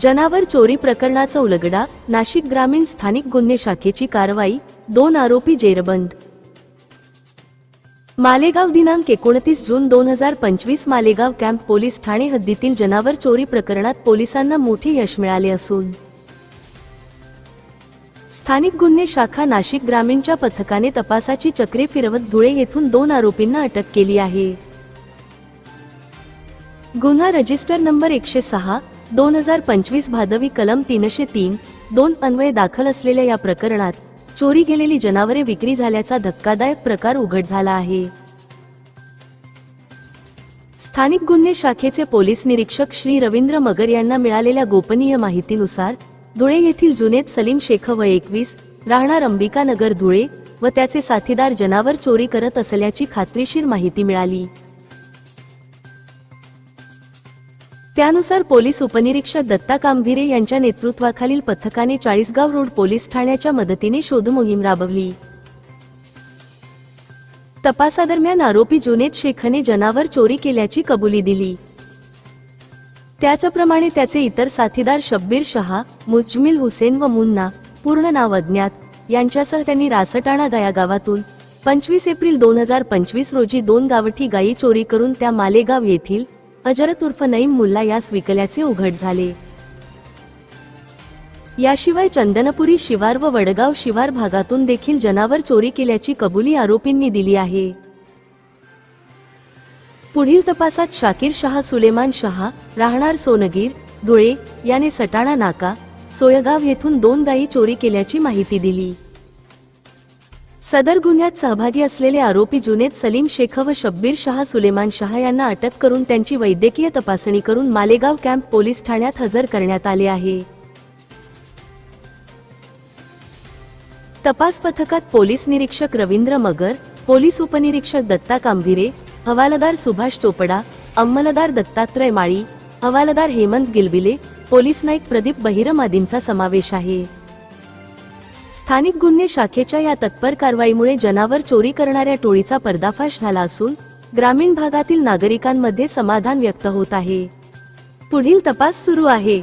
जनावर चोरी प्रकरणाचा उलगडा नाशिक ग्रामीण स्थानिक गुन्हे शाखेची कारवाई दोन आरोपी जेरबंद. मालेगाव दिनांक एकोणतीस जून दोन हजार पंचवीस मालेगाव कॅम्प पोलीस ठाणे हद्दीतील जनावर चोरी प्रकरणात पोलिसांना मोठे यश मिळाले असून. स्थानिक गुन्हे शाखा नाशिक ग्रामीणच्या पथकाने तपासाची चक्रे फिरवत धुळे येथून दोन आरोपींना अटक केली आहे. गुन्हा रजिस्टर नंबर एकशे सहा दोन हजार पंचवीस भादवी कलम तीनशे तीन दोन अन्वये दाखल असलेल्या या प्रकरणात चोरी गेलेली जनावरे विक्री झाल्याचा धक्कादायक प्रकार उघड झाला आहे. स्थानिक गुन्हे शाखेचे पोलीस निरीक्षक श्री रवींद्र मगर यांना मिळालेल्या गोपनीय माहितीनुसार धुळे येथील जुनेद सलीम शेख व एकवीस राहणार अंबिकानगर धुळे व त्याचे साथीदार जनावर चोरी करत असल्याची खात्रीशीर माहिती मिळाली. त्यानुसार पोलीस उपनिरीक्षक दत्ता कांभिरे यांच्या नेतृत्वाखालील पथकाने चाळीसगाव रोड पोलीस ठाण्याच्या मदतीने शोध मोहीम राबवली. तपासादरम्यान आरोपी जुनेद शेखने जनावर चोरी केल्याची कबुली दिली. त्याचप्रमाणे त्याचे इतर साथीदार शब्बीर शहा मुजमिल हुसेन व मुन्ना पूर्ण नाव अज्ञात यांच्यासह त्यांनी रासटाणा गया गावातून पंचवीस एप्रिल दोन हजार पंचवीस रोजी दोन गावठी गायी चोरी करून त्या मालेगाव येथील अजरत उर्फ नईम मुल्ला यास विकल्याचे उघड झाले. याशिवाय चंदनपुरी शिवार व वडगाव शिवार भागातून देखील जनावर चोरी केल्याची कबुली आरोपींनी दिली आहे. पुढील तपासात शाकीर शहा सुलेमान शहा राहणार सोनगीर धुळे याने सटाणा नाका सोयगाव येथून दोन गायी चोरी केल्याची माहिती दिली. सदर गुन्ह्यात सहभागी असलेले आरोपी जुनेद सलीम शेख व शब्बीर शहा सुलेमान शहा यांना अटक करून त्यांची वैद्यकीय तपासणी करून मालेगाव कॅम्प पोलीस ठाण्यात हजर करण्यात आले आहे. तपास पथकात पोलीस निरीक्षक रवींद्र मगर पोलीस उपनिरीक्षक दत्ता कांभिरे हवालदार सुभाष चोपडा अंमलदार दत्तात्रय माळी हवालदार हेमंत गिलबिले पोलीस नाईक प्रदीप बहिरम आदींचा समावेश आहे. स्थानिक गुन्हे शाखेच्या या तत्पर कारवाईमुळे जनावर चोरी करणाऱ्या टोळीचा पर्दाफाश झाला असून ग्रामीण भागातील नागरिकांमध्ये समाधान व्यक्त होत आहे. पुढील तपास सुरू आहे.